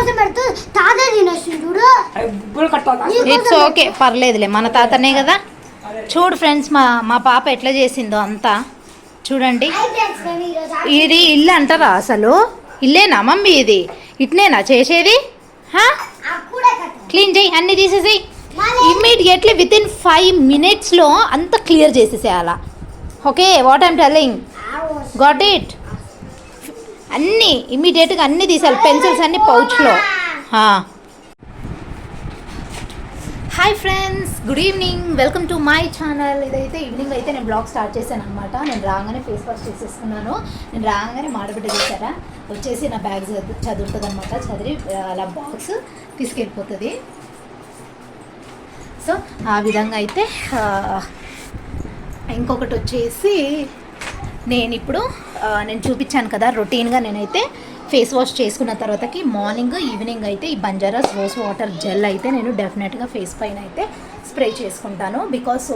కోసం పెడుతూ తాత తినొస్తుంది చూడు. బుబ్బులు కట్టాలి ఇట్స్ ఓకే పర్లేదులే మన తాతనే కదా. చూడు ఫ్రెండ్స్ మా మా పాప ఎట్లా చేసిందో అంతా. చూడండి. ఇది ఇల్లు అంటారా అసలు? ఇల్లేనా మమ్మీ ఇది? ఇట్నేనా చేసేది? హా? అప్పుడే కట్ట క్లీన్ చేయి అన్ని తీసేసేయి. ఇమ్మీడియట్లీ విత్ ఇన్ ఫైవ్ మినిట్స్లో అంత clear చేసేసేయాల. Okay what I'm telling got it అన్నీ ఇమ్మీడియట్గా అన్నీ తీసేయాలి. పెన్సిల్స్ అన్ని పౌచ్లో. Hi friends good evening. Welcome to my channel. ఇదైతే ఈవినింగ్ అయితే నేను బ్లాగ్ స్టార్ట్ చేశాను అనమాట నేను రాగానే ఫేస్ వాష్ చేసేసుకున్నాను. నేను రాగానే మాడబిడ్డ చేశారా? వచ్చేసి నా బ్యాగ్ చదువుతుంది అనమాట చదివి అలా బాక్స్ తీసుకెళ్ళిపోతుంది. సో ఆ విధంగా అయితే ఇంకొకటి వచ్చేసి నేను ఇప్పుడు నేను చూపించాను కదా రొటీన్గా నేనైతే ఫేస్ వాష్ చేసుకున్న తర్వాతకి మార్నింగ్ ఈవినింగ్ అయితే ఈ బంజారాస్ రోజ్ వాటర్ జెల్ అయితే నేను డెఫినెట్గా ఫేస్ పైన అయితే స్ప్రే చేసుకుంటాను. బికాస్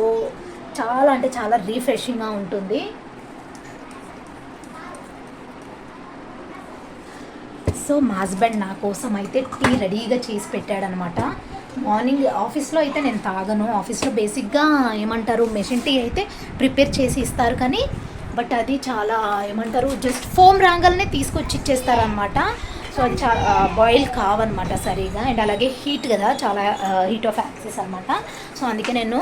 చాలా అంటే చాలా రీఫ్రెషింగ్గా ఉంటుంది. సో మా హస్బెండ్ నా కోసం అయితే టీ రెడీగా చేసి పెట్టాడనమాట. మార్నింగ్ ఆఫీస్లో అయితే నేను తాగను. ఆఫీస్లో బేసిక్గా ఏమంటారు మెషిన్ టీ అయితే ప్రిపేర్ చేసి ఇస్తారు. కానీ బట్ అది చాలా ఏమంటారు జస్ట్ ఫోమ్ రాంగల్నే తీసుకొచ్చి ఇచ్చేస్తారనమాట సో అది చాలా బాయిల్ కావన్నమాట సరిగా. అండ్ అలాగే హీట్ కదా చాలా హీట్ ఆఫ్ యాక్సెస్ అనమాట సో అందుకే నేను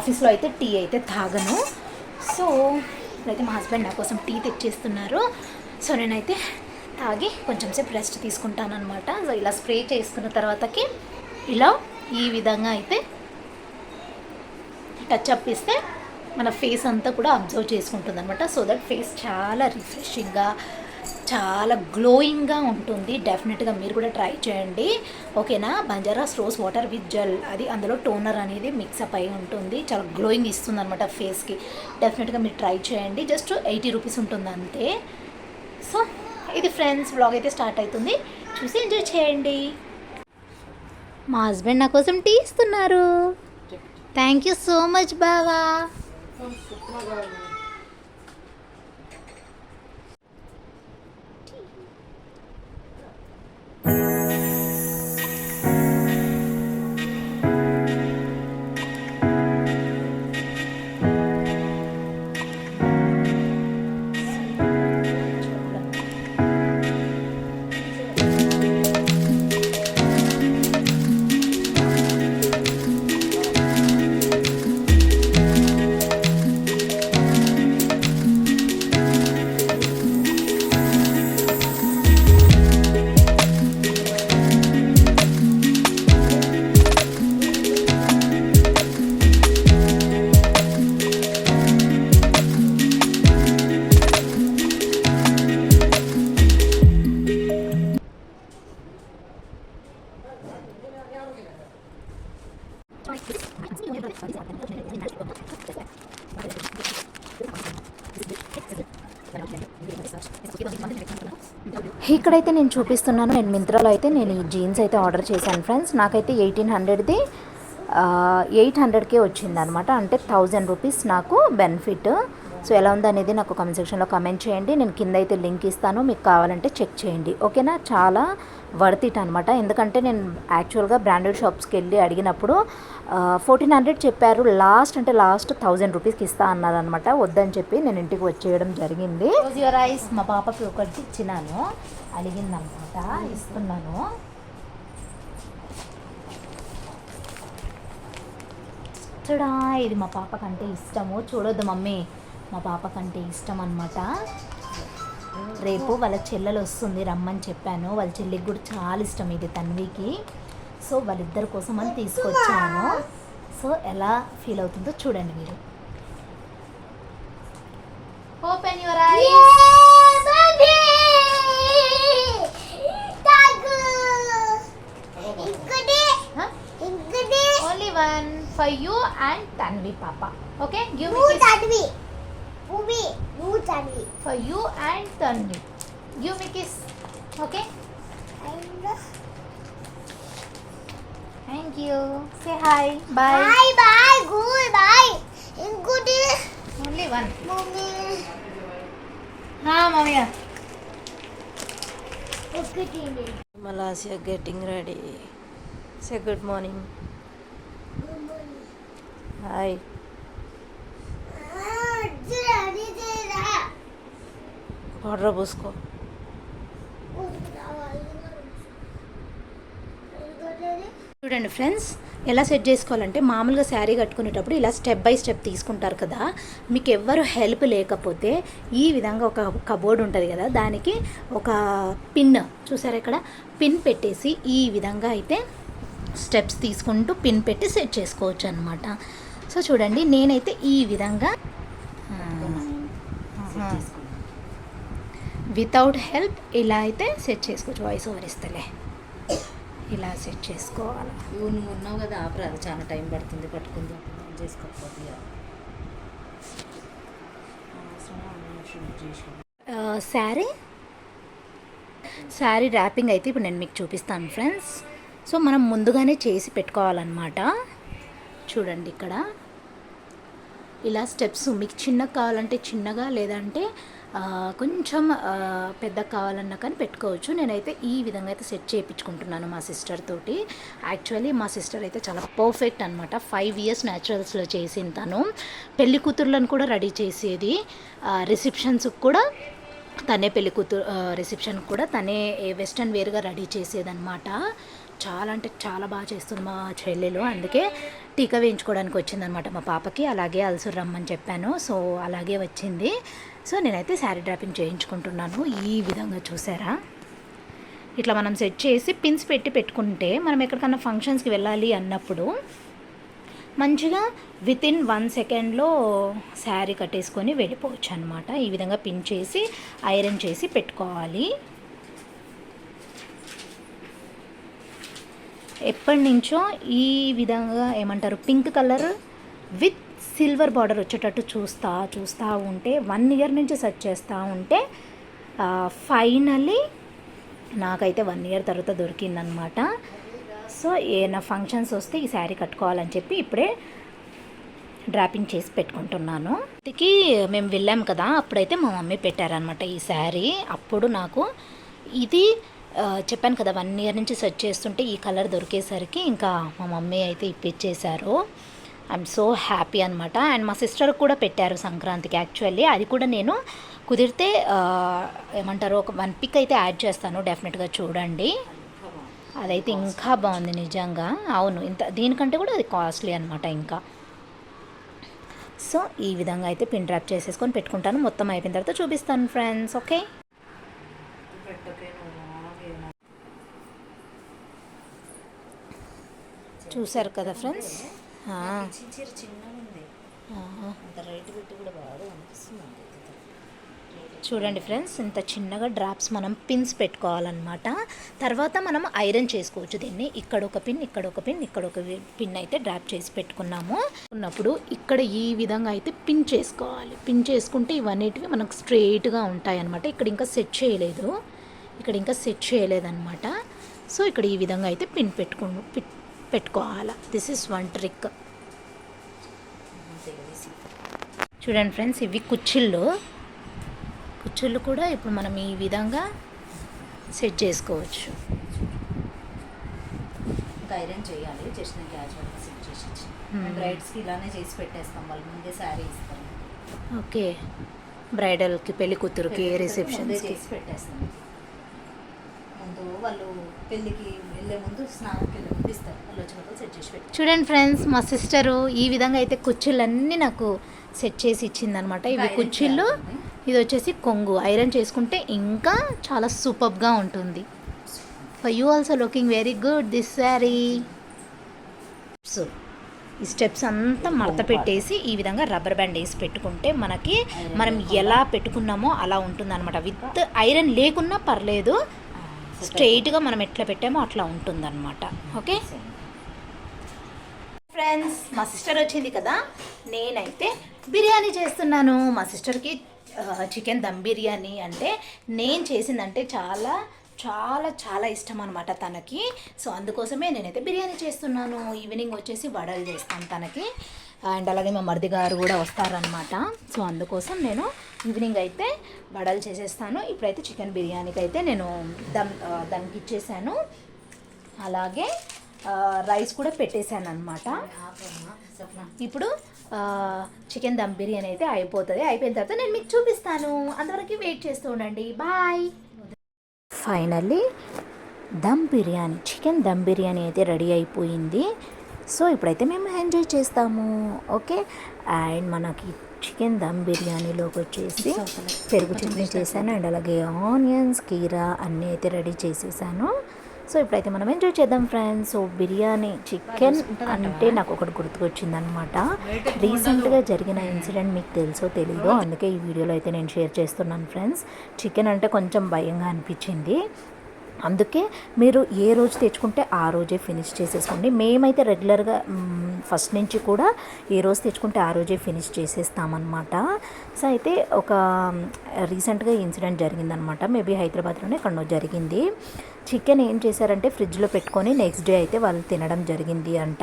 ఆఫీస్లో అయితే టీ అయితే తాగను. సో అయితే మా హస్బెండ్ నా కోసం టీ తెచ్చేస్తున్నారు. సో నేనైతే తాగి కొంచెం సేపు రెస్ట్ తీసుకుంటాను అనమాట సో ఇలా స్ప్రే చేసుకున్న తర్వాతకి ఇలా ఈ విధంగా అయితే టచ్ అప్ ఇస్తే మన ఫేస్ అంతా కూడా అబ్జర్వ్ చేసుకుంటుంది అనమాట సో దట్ ఫేస్ చాలా రిఫ్రెషింగ్గా చాలా గ్లోయింగ్గా ఉంటుంది. డెఫినెట్గా మీరు కూడా ట్రై చేయండి. ఓకేనా Banjaras rose water with gel అది అందులో టోనర్ అనేది మిక్సప్ అయి ఉంటుంది. చాలా గ్లోయింగ్ ఇస్తుంది అనమాట ఫేస్కి డెఫినెట్గా మీరు ట్రై చేయండి. జస్ట్ ఎయిటీ రూపీస్ ఉంటుంది అంతే. సో ఇది ఫ్రెండ్స్ బ్లాగ్ అయితే స్టార్ట్ అవుతుంది. చూసి ఎంజాయ్ చేయండి. మా హస్బెండ్ నా కోసం టీ ఇస్తున్నారు. థ్యాంక్ యూ సో మచ్ బావా. 那个. అయితే నేను చూపిస్తున్నాను. నేను మింత్రాలో అయితే నేను ఈ జీన్స్ అయితే ఆర్డర్ చేశాను ఫ్రెండ్స్. నాకైతే ఎయిటీన్ హండ్రెడ్ది ఎయిట్ హండ్రెడ్కే వచ్చింది అనమాట అంటే థౌజండ్ రూపీస్ నాకు బెనిఫిట్. సో ఎలా ఉందో అనేది నాకు కామెంట్ సెక్షన్లో కామెంట్ చేయండి. నేను కింద అయితే లింక్ ఇస్తాను. మీకు కావాలంటే చెక్ చేయండి. ఓకేనా చాలా వర్త్ ఇట్ అనమాట ఎందుకంటే నేను యాక్చువల్గా బ్రాండెడ్ షాప్స్కి వెళ్ళి అడిగినప్పుడు ఫోర్టీన్ హండ్రెడ్ చెప్పారు. లాస్ట్ అంటే లాస్ట్ థౌజండ్ రూపీస్కి ఇస్తా అన్నారనమాట వద్దని చెప్పి నేను ఇంటికి వచ్చేయడం జరిగింది. యువర్ ఐస్ మా పాపకి ఒకటి ఇచ్చినాను. అడిగిందనమాట ఇస్తున్నాను. ఇది మా పాపకంటే ఇష్టము. చూడొద్దు మమ్మీ. మా పాపకంటే ఇష్టం అనమాట రేపు వాళ్ళ చెల్లెలు వస్తుంది రమ్మని చెప్పాను. వాళ్ళ చెల్లికి కూడా చాలా ఇష్టం ఇది తన్వికి. సో వాళ్ళిద్దరి కోసం అని తీసుకొచ్చాను. సో ఎలా ఫీల్ అవుతుందో చూడండి మీరు. Open your only one for you and Tanvi పాప okay give Booby, you Tanvi. For you and Tanvi. You may kiss. Okay? And Thank you. Say hi. Bye. Bye. bye. Good, bye. And good. Only one. Mommy. Ha, mommy. Okay, Tanvi. Malaysia getting ready. Say good morning. Good morning. Hi. Powder పూసుకో చూడండి friends ఎలా set చేసుకోవాలంటే మామూలుగా శారీ కట్టుకునేటప్పుడు ఇలా step by step తీసుకుంటారు కదా. మీకు ఎవ్వరు help లేకపోతే ఈ విధంగా ఒక కబోర్డ్ ఉంటుంది కదా దానికి ఒక పిన్ చూసారా ఇక్కడ? పిన్ పెట్టేసి ఈ విధంగా అయితే స్టెప్స్ తీసుకుంటూ పిన్ పెట్టి సెట్ చేసుకోవచ్చు అనమాట సో చూడండి నేనైతే ఈ విధంగా వితౌట్ హెల్ప్ ఇలా అయితే సెట్ చేసుకోవచ్చు. వాయిస్ ఓవర్ ఇస్తలే. ఇలా సెట్ చేసుకోవాలి. ఇవి నువ్వు ఉన్నావు కదా ఆపరా అది చాలా టైం పడుతుంది పట్టుకుంది చేసుకోకపోతే శారీ? శారీ ర్యాపింగ్ అయితే ఇప్పుడు నేను మీకు చూపిస్తాను ఫ్రెండ్స్ సో మనం ముందుగానే చేసి పెట్టుకోవాలన్నమాట. చూడండి ఇక్కడ. ఇలా స్టెప్స్ మీకు చిన్నగా కావాలంటే చిన్నగా లేదంటే కొంచెం పెద్ద కావాలన్నా కానీ పెట్టుకోవచ్చు. నేనైతే ఈ విధంగా అయితే సెట్ చేయించుకుంటున్నాను మా సిస్టర్ తోటి. యాక్చువల్లీ మా సిస్టర్ అయితే చాలా పర్ఫెక్ట్ అనమాట ఫైవ్ ఇయర్స్ న్యాచురల్స్లో చేసింది తను. పెళ్ళి కూతుర్లను కూడా రెడీ చేసేది. రిసెప్షన్స్కి కూడా తనే పెళ్ళి కూతురు రిసెప్షన్ కూడా తనే వెస్ట్రన్ వేర్గా రెడీ చేసేదనమాట చాలా అంటే చాలా బాగా చేస్తుంది మా చెల్లెలు. అందుకే టీకా వేయించుకోవడానికి వచ్చిందనమాట మా పాపకి. అలాగే అలసూరు రమ్మని చెప్పాను. సో అలాగే వచ్చింది. సో నేనైతే శారీ డ్రాపింగ్ చేయించుకుంటున్నాను. ఈ విధంగా చూసారా? ఇట్లా మనం సెట్ చేసి పిన్స్ పెట్టి పెట్టుకుంటే మనం ఎక్కడికన్నా ఫంక్షన్స్కి వెళ్ళాలి అన్నప్పుడు మంచిగా విత్ ఇన్ వన్ సెకండ్లో శారీ కట్టేసుకొని వెళ్ళిపోవచ్చు అనమాట ఈ విధంగా పిన్ చేసి ఐరన్ చేసి పెట్టుకోవాలి. ఎప్పటి నుంచో ఈ విధంగా ఏమంటారు pink colour with silver border వచ్చేటట్టు చూస్తా చూస్తూ ఉంటే వన్ ఇయర్ నుంచి సెర్చ్ చేస్తూ ఉంటే ఫైనలీ నాకైతే వన్ ఇయర్ తర్వాత దొరికిందనమాట సో ఏమైనా ఫంక్షన్స్ వస్తే ఈ శారీ కట్టుకోవాలని చెప్పి ఇప్పుడే డ్రాపింగ్ చేసి పెట్టుకుంటున్నాను. ఇంటికి మేము వెళ్ళాం కదా అప్పుడైతే మా మమ్మీ పెట్టారనమాట ఈ శారీ. అప్పుడు నాకు ఇది చెప్పాను కదా వన్ ఇయర్ నుంచి సెర్చ్ చేస్తుంటే ఈ కలర్ దొరికేసరికి ఇంకా మా మమ్మీ అయితే ఇప్పించేశారు ఐఎమ్ సో హ్యాపీ అనమాట అండ్ మా సిస్టర్ కూడా పెట్టారు సంక్రాంతికి యాక్చువల్లీ అది కూడా నేను కుదిరితే ఏమంటారు ఒక వన్ పిక్ అయితే యాడ్ చేస్తాను డెఫినెట్గా చూడండి. అదైతే ఇంకా బాగుంది నిజంగా. అవును ఇంత దీనికంటే కూడా అది కాస్ట్లీ అనమాట ఇంకా. సో ఈ విధంగా అయితే పిన్ డ్రాప్ చేసేసుకొని పెట్టుకుంటాను. మొత్తం అయిపోయిన తర్వాత చూపిస్తాను ఫ్రెండ్స్ ఓకే పెట్టకే నువ్వు ఆగే. చూసారు కదా ఫ్రెండ్స్ చీర చిన్నగా ఉంది అంత రైట్ పెట్టి కూడా బాగా అనిపిస్తుంది నాకైతే. చూడండి ఫ్రెండ్స్ ఇంత చిన్నగా డ్రాప్స్ మనం పిన్స్ పెట్టుకోవాలన్నమాట. తర్వాత మనం ఐరన్ చేసుకోవచ్చు దీన్ని. ఇక్కడ ఒక పిన్ ఇక్కడ ఒక పిన్ ఇక్కడ ఒక పిన్ అయితే డ్రాప్ చేసి పెట్టుకున్నాము. ఉన్నప్పుడు ఇక్కడ ఈ విధంగా అయితే పిన్ చేసుకోవాలి. పిన్ చేసుకుంటే ఇవన్నిటివి మనకు స్ట్రెయిట్గా ఉంటాయి అనమాట ఇక్కడ ఇంకా సెట్ చేయలేదు. ఇక్కడ ఇంకా సెట్ చేయలేదన్నమాట. సో ఇక్కడ ఈ విధంగా అయితే పిన్ పెట్టుకు పిట్- పెట్టుకోవాలి. This is one trick. చూడండి ఫ్రెండ్స్ ఇవి కుచ్చిళ్ళు. కుచ్చిళ్ళు కూడా ఇప్పుడు మనం ఈ విధంగా సెట్ చేసుకోవచ్చు. ఐరన్ చేయాలి జస్ట్ నేను క్యాజువల్గా సెట్ చేసి Hmm. బ్రైడ్స్కి ఇలానే చేసి పెట్టేస్తాం వాళ్ళు ముందే శారీ ఇస్తాం ఓకే. బ్రైడల్కి పెళ్ళి కూతురుకి ముందే రిసెప్షన్స్కి చేసి పెట్టేస్తాం. వాళ్ళు పెళ్ళికి వెళ్ళే ముందు వెళ్ళే ముందు ఇస్తారు. వాళ్ళు వచ్చినప్పుడు సెట్ చేసి పెట్టి చూడండి ఫ్రెండ్స్ మా సిస్టరు ఈ విధంగా అయితే కుచ్చిళ్ళన్నీ నాకు సెట్ చేసి ఇచ్చిందనమాట ఇవి చేయాలి. ఇది వచ్చేసి కొంగు. ఐరన్ చేసుకుంటే ఇంకా చాలా సూపర్గా ఉంటుంది. For you also looking very good this sari so ఈ స్టెప్స్ అంతా మడత పెట్టేసి ఈ విధంగా రబ్బర్ బ్యాండ్ వేసి పెట్టుకుంటే మనకి మనం ఎలా పెట్టుకున్నామో అలా ఉంటుందన్నమాట. విత్ ఐరన్ లేకున్నా పర్లేదు స్ట్రెయిట్గా మనం ఎట్లా పెట్టామో అట్లా ఉంటుందన్నమాట. ఓకే? ఫ్రెండ్స్ మా సిస్టర్ వచ్చింది కదా. నేనైతే బిర్యానీ చేస్తున్నాను. మా సిస్టర్కి చికెన్ దమ్ బిర్యానీ అంటే నేను చేసిందంటే చాలా చాలా చాలా ఇష్టం అనమాట తనకి. సో అందుకోసమే నేనైతే బిర్యానీ చేస్తున్నాను. ఈవినింగ్ వచ్చేసి వడలు చేస్తాను తనకి. అండ్ అలాగే మా మరిది గారు కూడా వస్తారనమాట సో అందుకోసం నేను ఈవినింగ్ అయితే వడలు చేసేస్తాను. ఇప్పుడైతే చికెన్ బిర్యానీకి అయితే నేను దమ్ దమ్కి ఇచ్చేసాను. అలాగే రైస్ కూడా పెట్టేశాను అనమాట ఇప్పుడు చికెన్ దమ్ బిర్యానీ అయితే అయిపోతుంది. అయిపోయిన తర్వాత నేను మీకు చూపిస్తాను. అంతవరకు వెయిట్ చేస్తూ ఉండండి. Bye. Finally dum biryani chicken dum biryani అయితే రెడీ అయిపోయింది. సో ఇప్పుడైతే మేము ఎంజాయ్ చేస్తాము. ఓకే? అండ్ మనకి చికెన్ దమ్ బిర్యానీలోకి వచ్చేసి పెరుగు చట్నీ చేశాను. అండ్ అలాగే ఆనియన్స్ కీరా అన్నీ అయితే రెడీ చేసేసాను. సో ఇప్పుడైతే మనం ఎంజాయ్ చేద్దాం ఫ్రెండ్స్. సో బిర్యానీ చికెన్ అంటే నాకు ఒకటి గుర్తుకొచ్చిందనమాట రీసెంట్గా జరిగిన ఇన్సిడెంట్ మీకు తెలుసో తెలీదో అందుకే ఈ వీడియోలో అయితే నేను షేర్ చేస్తున్నాను ఫ్రెండ్స్. చికెన్ అంటే కొంచెం భయంగా అనిపించింది. అందుకే మీరు ఏ రోజు తెచ్చుకుంటే ఆ రోజే ఫినిష్ చేసేసుకోండి. మేమైతే రెగ్యులర్గా ఫస్ట్ నుంచి కూడా ఏ రోజు తెచ్చుకుంటే ఆ రోజే ఫినిష్ చేసేస్తామన్నమాట. సో అయితే ఒక రీసెంట్గా ఇన్సిడెంట్ జరిగిందనమాట మేబీ హైదరాబాద్లోనే కన్నో జరిగింది. చికెన్ ఏం చేశారంటే ఫ్రిడ్జ్లో పెట్టుకొని నెక్స్ట్ డే అయితే వాళ్ళు తినడం జరిగింది అంట.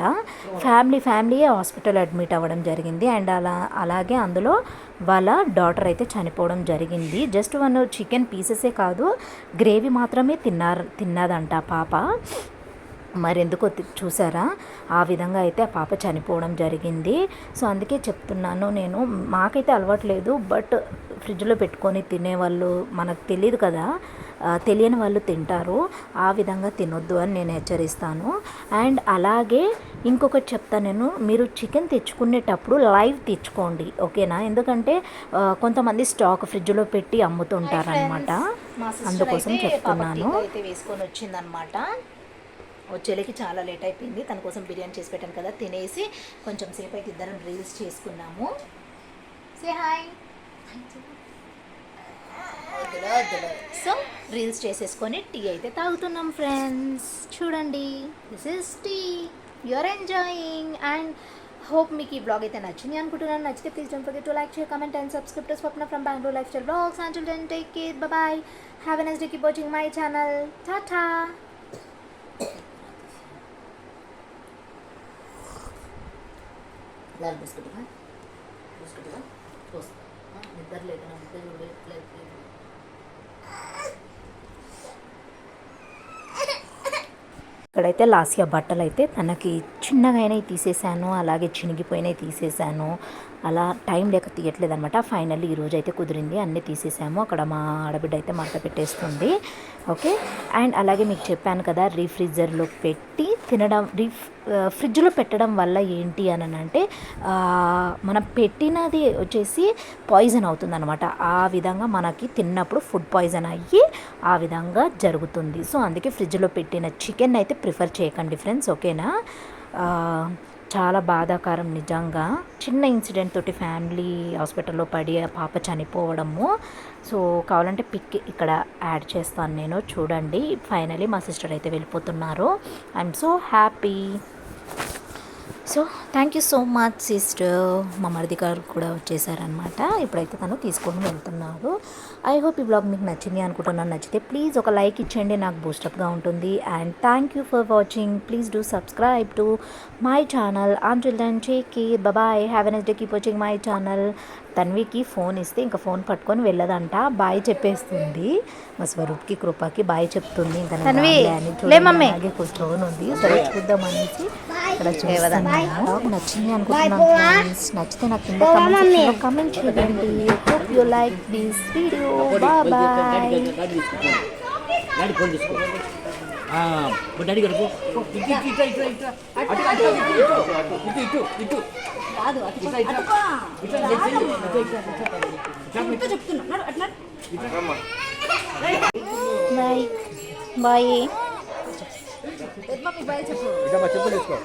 ఫ్యామిలీ ఫ్యామిలీయే హాస్పిటల్ అడ్మిట్ అవ్వడం జరిగింది. అండ్ అలా అలాగే అందులో వాళ్ళ డాటర్ అయితే చనిపోవడం జరిగింది. జస్ట్ వన్ చికెన్ పీసెసే కాదు గ్రేవీ మాత్రమే తిన్నారు తిన్నదంట పాప. మరి ఎందుకో తె- చూసారా? ఆ విధంగా అయితే ఆ పాప చనిపోవడం జరిగింది. సో అందుకే చెప్తున్నాను నేను మాకైతే అలవాట్లేదు బట్ ఫ్రిడ్జ్లో పెట్టుకొని తినేవాళ్ళు మనకు తెలియదు కదా. తెలియని వాళ్ళు తింటారు. ఆ విధంగా తినొద్దు అని నేను హెచ్చరిస్తాను. అండ్ అలాగే ఇంకొకటి చెప్తాను నేను మీరు చికెన్ తెచ్చుకునేటప్పుడు లైవ్ తెచ్చుకోండి ఓకేనా? ఎందుకంటే కొంతమంది స్టాక్ ఫ్రిడ్జ్లో పెట్టి అమ్ముతుంటారనమాట అందుకోసం చెప్తున్నాను. అయితే వేసుకొని వచ్చిందనమాట వచ్చేలకి చాలా లేట్ అయిపోయింది. తన కోసం బిర్యానీ చేసి పెట్టాను కదా తినేసి కొంచెం సేపు అయితే ఇద్దరం రీల్స్ చేసుకున్నాము. సే హాయ్ సో రీల్స్ చేసేసుకొని టీ అయితే తాగుతున్నాం ఫ్రెండ్స్ చూడండి this is tea you're enjoying and hope మీకు ఈ బ్లాగ్ అయితే నచ్చింది అనుకుంటున్నాను. నచ్చితే please don't forget to like share comment and subscribe to Swapna from Bengaluru lifestyle blogs and take care bye have a nice day keep watching my channel tata Lal బిస్కెట్గా బిస్కెట్గా చూస్తా నిద్ర లేదు నా నిద్ర ఇక్కడైతే లాస్యా బట్టలు అయితే తనకి చిన్నగానే తీసేసాను అలాగే చినిగిపోయినవి తీసేసాను అలా టైం లేక తీయట్లేదు అనమాట ఫైనల్లీ ఈరోజు అయితే కుదిరింది. అన్నీ తీసేసాము. అక్కడ మా ఆడబిడ్డ అయితే మడత పెట్టేస్తుంది. ఓకే? అండ్ అలాగే మీకు చెప్పాను కదా రీఫ్రిజర్లో పెట్టి తినడం రీఫ్ ఫ్రిడ్జ్లో పెట్టడం వల్ల ఏంటి అని అంటే మనం పెట్టినది వచ్చేసి పాయిజన్ అవుతుందన్నమాట. ఆ విధంగా మనకి తిన్నప్పుడు ఫుడ్ పాయిజన్ అయ్యి ఆ విధంగా జరుగుతుంది. సో అందుకే ఫ్రిడ్జ్లో పెట్టిన చికెన్ అయితే ప్రిఫర్ చేయకండి ఫ్రెండ్స్. ఓకేనా? చాలా బాధాకరం నిజంగా. చిన్న ఇన్సిడెంట్ తోటి ఫ్యామిలీ హాస్పిటల్లో పడి ఆ పాప చనిపోవడము. సో కావాలంటే పిక్ ఇక్కడ యాడ్ చేస్తాను నేను. చూడండి. ఫైనలీ మా సిస్టర్ అయితే వెళ్ళిపోతున్నారు. I'm so happy. So thank you so much sister. మా మరిది గారు కూడా వచ్చేసారనమాట ఇప్పుడైతే తను తీసుకొని వెళ్తున్నారు. ఐ హోప్ ఈ బ్లాగ్ మీకు నచ్చింది అనుకుంటున్నాను. నచ్చితే ప్లీజ్ ఒక లైక్ ఇచ్చేయండి. నాకు బూస్టప్గా ఉంటుంది. And thank you for watching please do subscribe to my channel until then care bye have an day keep watching my channel తన్వికి phone ఇస్తే ఇంకా ఫోన్ పట్టుకొని వెళ్ళదంట. బాయ్ చెప్పేస్తుంది. మా స్వరూప్కి కృపకి బాయ్ చెప్తుంది. ఇంకా అని. అలాగే కూర్చొని ఉంది. సరే చూద్దాం అనేసి ఇక్కడ చూస్తున్నాను నాకు నచ్చింది అనుకుంటున్నాను ఫ్రెండ్స్ నచ్చితే నాకు కింద కామెంట్ కామెంట్ చేయండి hope you like this video bye bye daddy phone తీసుకో ఆ, ఇప్పుడు డాడీ గారు పో. ఇటు ఇటు ఇటు ఇటు ఇటు అటు అటు ఇటు ఇటు ఇటు ఇటు కాదు అటు ఇటు ఇటు ఇటు ఇటు ఇటు ఇటు చెప్తున్నా అట్లా బాయ్ చెప్పు చెప్పు తీసుకో